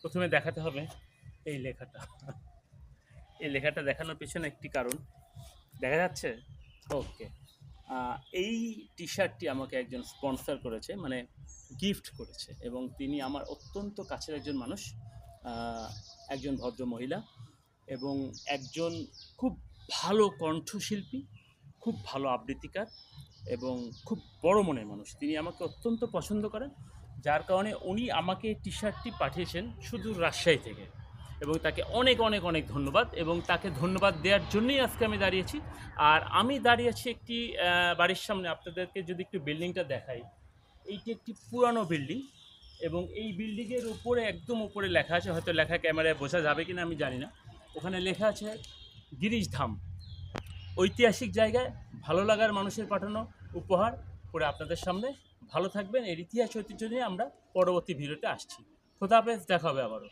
প্রথমে দেখাতে হবে এই লেখাটা। এই লেখাটা দেখানোর পেছনে একটি কারণ। দেখা যাচ্ছে? ওকে। এই টি শার্টটি আমাকে একজন স্পন্সর করেছে মানে গিফট করেছে এবং তিনি আমার অত্যন্ত কাছের একজন মানুষ একজন ভদ্র মহিলা এবং একজন খুব ভালো কণ্ঠশিল্পী, খুব ভালো আবৃত্তিকার এবং খুব বড় মনের মানুষ। তিনি আমাকে অত্যন্ত পছন্দ করেন যার কারণে উনি আমাকে টি শার্টটি পাঠিয়েছেন শুধু রাজশাহী থেকে। এবং তাকে অনেক অনেক অনেক ধন্যবাদ এবং তাকে ধন্যবাদ দেওয়ার জন্যই আজকে আমি দাঁড়িয়েছি। আর আমি দাঁড়িয়েছি একটি বাড়ির সামনে। আপনাদেরকে যদি একটু বিল্ডিংটা দেখাই, এইটি একটি পুরানো বিল্ডিং এবং এই বিল্ডিংয়ের উপরে একদম উপরে লেখা আছে। হয়তো লেখা ক্যামেরায় বোঝা যাবে কিনা আমি জানি না। ওখানে লেখা আছে, গিরিশ ধাম। ঐতিহাসিক জায়গায় ভালো লাগার মানুষের পাঠানো উপহার করে আপনাদের সামনে। ভালো থাকবেন। এর ইতিহাস ঐতিহ্য নিয়ে আমরা পরবর্তী ভিডিওতে আসছি। খোদা হাফেজ, দেখা হবে আবারও।